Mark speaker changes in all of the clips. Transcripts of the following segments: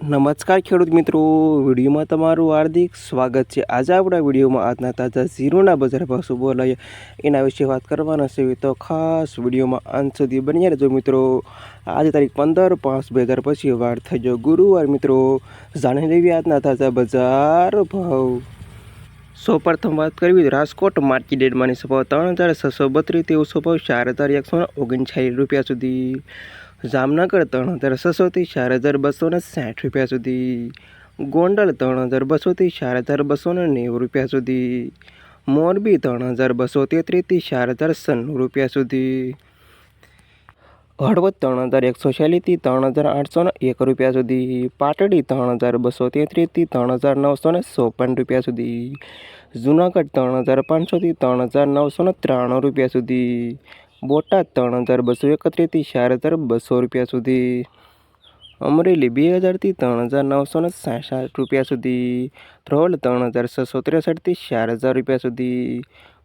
Speaker 1: નમસ્કાર ખેડૂત મિત્રો. વિડીયોમાં તમારું હાર્દિક સ્વાગત છે. આજે આપણા વિડીયોમાં આજના તાજા ઝીરોના બજાર ભાવ શું બોલાય એના વિશે વાત કરવાના છે. તો ખાસ વિડીયોમાં અંત સુધી બન્યા રહેજો મિત્રો. આજે તારીખ પંદર પાંચ બે હજાર પછી વાર થઈ ગયો ગુરુવાર મિત્રો. જાણી લેવી આજના તાજા બજાર ભાવ. સૌ પ્રથમ વાત કરવી રાજકોટ માર્કેટ ડેટમાંની સભાવ ત્રણ હજાર છસો બત્રીસ તેવો સ્વભાવ ચાર હજાર એકસો ઓગણચાલીસ રૂપિયા સુધી. જામનગર ત્રણ હજાર છસોથી ચાર હજાર બસો ને સાઠ રૂપિયા સુધી. ગોંડલ ત્રણ હજાર બસોથી ચાર હજાર બસો ને નેવું રૂપિયા સુધી. મોરબી ત્રણ હજાર બસો તેત્રીસથી ચાર હજાર સન્નું રૂપિયા સુધી. હળવદ ત્રણ હજાર એકસો છેલીથી ત્રણ હજાર આઠસો ને એક રૂપિયા સુધી. પાટડી ત્રણ હજાર બસો તેત્રીસથી ત્રણ હજાર નવસો ને ચોપન રૂપિયા સુધી. જુનાગઢ ત્રણ હજાર પાંચસોથી ત્રણ હજાર નવસો ને ત્રાણું રૂપિયા સુધી. બોટાદ ત્રણ હજાર બસો એકત્રીસથી ચાર હજાર બસો રૂપિયા સુધી. અમરેલી બે હજારથી ત્રણ હજાર નવસો ને સાઠ રૂપિયા સુધી. ધ્રોલ ત્રણ હજાર છસો ત્રેસઠથી ચાર હજાર રૂપિયા સુધી.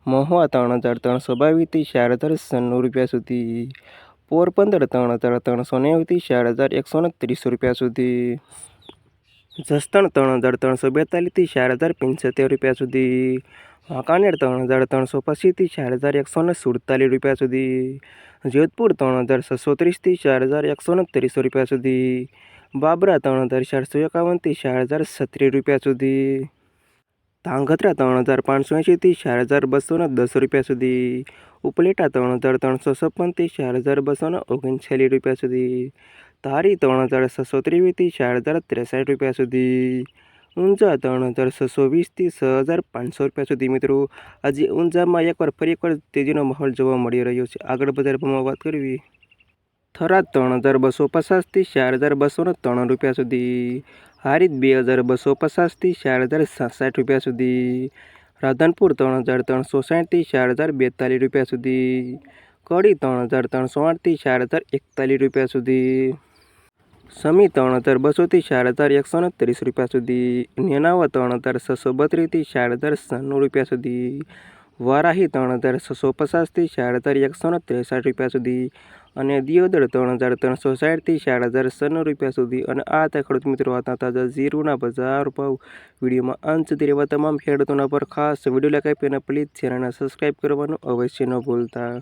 Speaker 1: મહુવા ત્રણ હજાર ત્રણસો બાવીસથી ચાર હજાર છન્નું રૂપિયા સુધી. પોરબંદર ત્રણ હજાર ત્રણસો નેવુંથી ચાર હજાર એકસો ને ત્રીસ રૂપિયા સુધી. જસદણ ત્રણ હજાર ત્રણસો બેતાલીસથી ચાર હજાર પંચોતેર રૂપિયા સુધી. વાંકાનેર ત્રણ હજાર ત્રણસો પચીસથી ચાર હજાર એકસો ને સુડતાલીસ રૂપિયા સુધી જોધપુર ત્રણ હજાર છસો ત્રીસથી ચાર હજાર એકસો ને ત્રીસ રૂપિયા સુધી બાબરા ત્રણ હજાર ચારસો એકાવનથી ચાર હજાર છત્રીસ રૂપિયા સુધી ધાંગધ્રા ત્રણ હજાર પાંચસો એંશીથી ચાર હજાર બસો ને દસ રૂપિયા સુધી ઉપલેટા ત્રણ હજાર ત્રણસો છપ્પનથી ચાર હજાર બસો ને ઓગણચાલીસ રૂપિયા સુધી ધારી ત્રણ હજાર છસો ત્રેવીસથી ચાર હજાર ત્રેસઠ રૂપિયા સુધી ઊંઝા ત્રણ હજાર છસો વીસથી છ હજાર પાંચસો રૂપિયા સુધી મિત્રો. આજે ઊંઝામાં એકવાર ફરી એકવાર તેજીનો માહોલ જોવા મળી રહ્યો છે. આગળ બજાર ભાવમાં વાત કરવી. થરાદ ત્રણ હજાર બસો પચાસથી ચાર હજાર બસો ત્રણ રૂપિયા સુધી. હારીજ બે હજાર બસો પચાસથી ચાર હજાર સાસઠ રૂપિયા સુધી. રાધનપુર ત્રણ હજાર ત્રણસો સાઠથી ચાર હજાર બેતાલીસ રૂપિયા સુધી. કડી ત્રણ હજાર ત્રણસો આઠથી ચાર હજાર એકતાલીસ રૂપિયા સુધી. સમી ત્રણ હજાર બસોથી ચાર હજાર એકસો ત્રીસ રૂપિયા સુધી. નેનાવા ત્રણ હજાર છસો બત્રીસથી ચાર હજાર સન્નું રૂપિયા સુધી. વારાહી ત્રણ હજાર છસો પચાસથી ચાર હજાર એકસો ત્રેસઠ રૂપિયા સુધી. અને દિયોદર ત્રણ હજાર ત્રણસો સાઠથી ચાર હજાર છન્નું રૂપિયા સુધી. અને આ હતા ખેડૂત મિત્રો હતા તાજા ઝીરોના બજાર ભાવ વિડીયોમાં અંત સુધી રહેવા તમામ ખેડૂતોના પર ખાસ વીડિયો લગાવી અને પ્લીઝ ચેનલને સબસ્ક્રાઈબ કરવાનું અવશ્ય ન ભૂલતા.